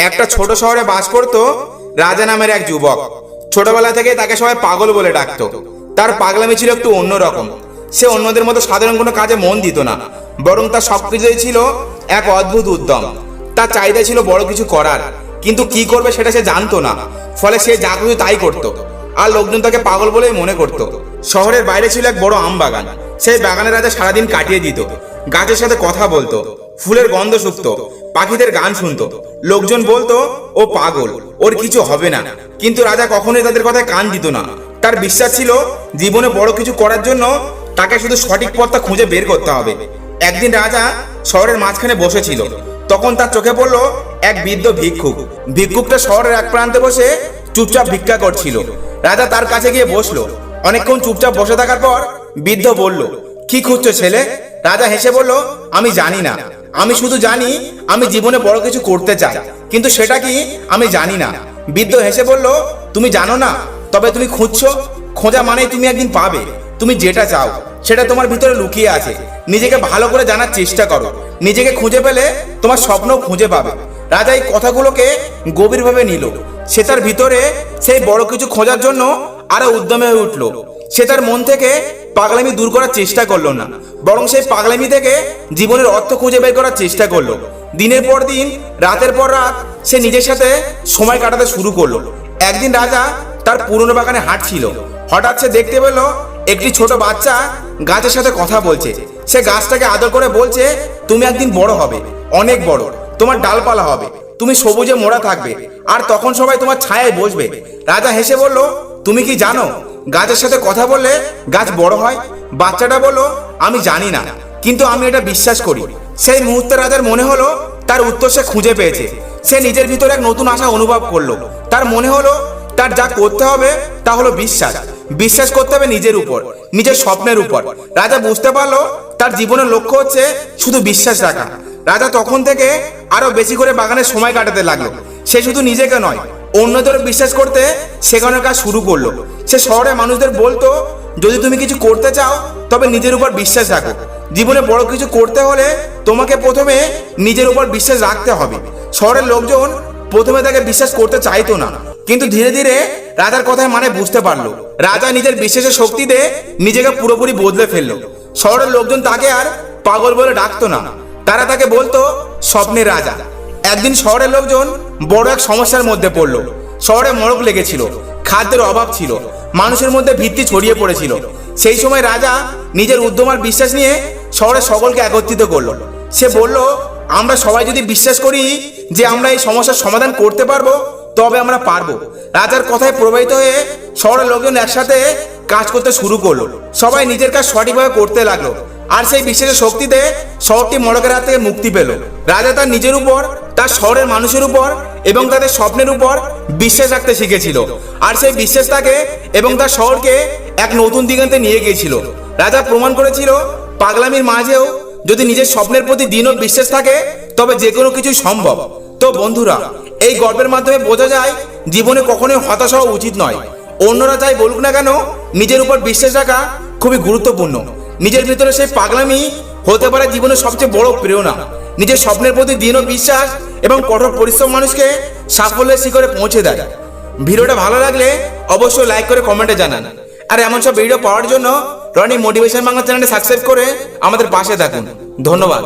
একটা ছোট শহরে বাস করত রাজা নামের এক যুবক। ছোটবেলা থেকে তাকে সবাই পাগল বলে ডাকতো। তার পাগলামি ছিল একটু অন্যরকম সে অন্যদের মতো সাধারণ কোনো কাজে মন দিত না। বরং তার সবকিছুই ছিল এক অদ্ভুত উদ্যম। তার চাহিদা ছিল বড় কিছু করার। কিন্তু কি করবে সেটা সে জানতো না। ফলে সে যা কিছু তাই করত। আর লোকজন তাকে পাগল বলেই মনে করত। শহরের বাইরে ছিল এক বড় আম বাগান। সেই বাগানের রাজা সারাদিন কাটিয়ে দিত। গাছের সাথে কথা বলতো। ফুলের গন্ধ শুকত। পাখিদের গান শুনতো। লোকজন বলতো, ও পাগল, ওর কিছু হবে না। কিন্তু রাজা কখনোই তাদের কথায় কান দিত না। তার বিশ্বাস ছিল, জীবনে বড় কিছু করার জন্য তাকে শুধু সঠিক পথটা খুঁজে বের করতে হবে। একদিন রাজা শহরের মাঝখানে বসেছিল। তখন তার চোখে পড়ল এক বৃদ্ধ ভিক্ষুক। ভিক্ষুকটা শহরের এক প্রান্তে বসে চুপচাপ ভিক্ষা করছিল। রাজা তার কাছে গিয়ে বসল। অনেকক্ষণ চুপচাপ বসে থাকার পর বৃদ্ধ বলল, কি খুঁজছো ছেলে? রাজা হেসে বলল, আমি জানি না। আমি শুধু জানি আমি জীবনে বড় কিছু করতে চাই। কিন্তু সেটা কি আমি জানি না। বৃদ্ধ হেসে বলল, তুমি জানো না, তবে তুমি খুঁজছো। খোঁজা মানেই তুমি একদিন পাবে। তুমি যেটা চাও, সেটা তোমার ভিতরে লুকিয়ে আছে। নিজেকে ভালো করে জানার চেষ্টা করো। নিজেকে খুঁজে পেলে তোমার স্বপ্ন খুঁজে পাবে। রাজা এই কথাগুলোকে গভীরভাবে নিল। সে তার ভিতরে সেই বড় কিছু খোঁজার জন্য আরও উদ্যমে হয়ে উঠল। সে তার মন থেকে পাগলামি দূর করার চেষ্টা করল না, বরং সেই পাগলামি থেকে জীবনের অর্থ খুঁজে বের করার চেষ্টা করল। দিনের পর দিন, রাতের পর রাত, সে নিজের সাথে সময় কাটাতে শুরু করল। একদিন রাজা তার পুরনো বাগানে হাঁটছিল। হঠাৎ সে দেখতে পেল একটি ছোট বাচ্চা গাছের সাথে কথা বলছে। সে গাছটাকে আদর করে বলছে, তুমি একদিন বড় হবে, অনেক বড়। তোমার ডালপালা হবে। তুমি সবুজে মোড়া থাকবে। আর তখন সবাই তোমার ছায়ায় বসবে। রাজা হেসে বলল, তুমি কি জানো গাছের সাথে কথা বললে গাছ বড় হয়, বাচ্চাটা বলল, আমি জানি না, কিন্তু আমি এটা বিশ্বাস করি। সেই মুহূর্তে রাজার মনে হলো, তার উত্তর সে খুঁজে পেয়েছে। সে নিজের ভিতরে এক নতুন আশা অনুভব করল। তার মনে হলো, তার যা করতে হবে, তা হলো বিশ্বাস। বিশ্বাস করতে হবে নিজের উপর, নিজের স্বপ্নের উপর। রাজা বুঝতে পারল, তার জীবনের লক্ষ্য হচ্ছে শুধু বিশ্বাস রাখা। রাজা তখন থেকে আরও বেশি করে বাগানে সময় কাটাতে লাগল। সে শুধু নিজেকে নয় অন্যদের বিশ্বাস করতে শেখানোর কাজ শুরু করল। সে শহরে মানুষদের বলতো, যদি তুমি কিছু করতে চাও, তবে নিজের উপর বিশ্বাস রাখো। জীবনে বড় কিছু করতে হলে তোমাকে প্রথমে নিজের উপর বিশ্বাস রাখতে হবে। শহরের লোকজন প্রথমে তাকে বিশ্বাস করতে চাইতো না। কিন্তু ধীরে ধীরে রাজার কথায় মানে বুঝতে পারল। রাজা নিজের বিশ্বাসের শক্তিতে নিজেকে পুরোপুরি বদলে ফেলল। শহরের লোকজন তাকে আর পাগল বলে ডাকতো না। তারা তাকে বলতো, স্বপ্নের রাজা। একদিন শহরের লোকজন বড় এক সমস্যার মধ্যে পড়ল। শহরে মরক লেগেছিল, খাদ্যের অভাব ছিল, মানুষের মধ্যে ভিত্তি ছড়িয়ে পড়েছিল। সেই সময় রাজা নিজের উদ্যম আর বিশ্বাস নিয়ে শহরের সকলকে একত্রিত করল। সে বলল, আমরা সবাই যদি বিশ্বাস করি যে আমরা এই সমস্যার সমাধান করতে পারব, তবে আমরা পারব। রাজার কথায় প্রবাহিত হয়ে শহরের লোকজন একসাথে কাজ করতে শুরু করল। সবাই নিজের কাজ সঠিকভাবে করতে লাগল। আর সেই বিশ্বাসের শক্তিতে শহরটি মড়কের হাত থেকে মুক্তি পেল। রাজা তার নিজের উপর তার শহরের মানুষের উপর এবং তাদের স্বপ্নের উপর বিশ্বাস রাখতে শিখেছিল। আর সেই বিশ্বাস তাকে এবং তার শহরকে এক নতুন দিগন্তে নিয়ে গিয়েছিল। রাজা প্রমাণ করেছিল, পাগলামির মাঝেও যদি নিজের স্বপ্নের প্রতি দৃঢ় বিশ্বাস থাকে, তবে যে কোনো কিছুই সম্ভব। তো বন্ধুরা, এই গল্পের মাধ্যমে বোঝা যায়, জীবনে কখনোই হতাশ হওয়া উচিত নয়। অন্যরা যাই বলুক না কেন, নিজের উপর বিশ্বাস রাখা খুবই গুরুত্বপূর্ণ। নিজের ভিতরে সেই পাগলামি হতে পারে জীবনের সবচেয়ে বড় প্রেরণা। নিজের স্বপ্নের প্রতি দৃঢ় বিশ্বাস এবং কঠোর পরিশ্রম মানুষকে সাফল্যের শিখরে পৌঁছে দেয়। ভিডিওটা ভালো লাগলে অবশ্যই লাইক করে কমেন্টে জানান। আর এমন সব ভিডিও পাওয়ার জন্য রনি মোটিভেশন বাংলা চ্যানেলটি সাবস্ক্রাইব করে আমাদের পাশে থাকুন। ধন্যবাদ।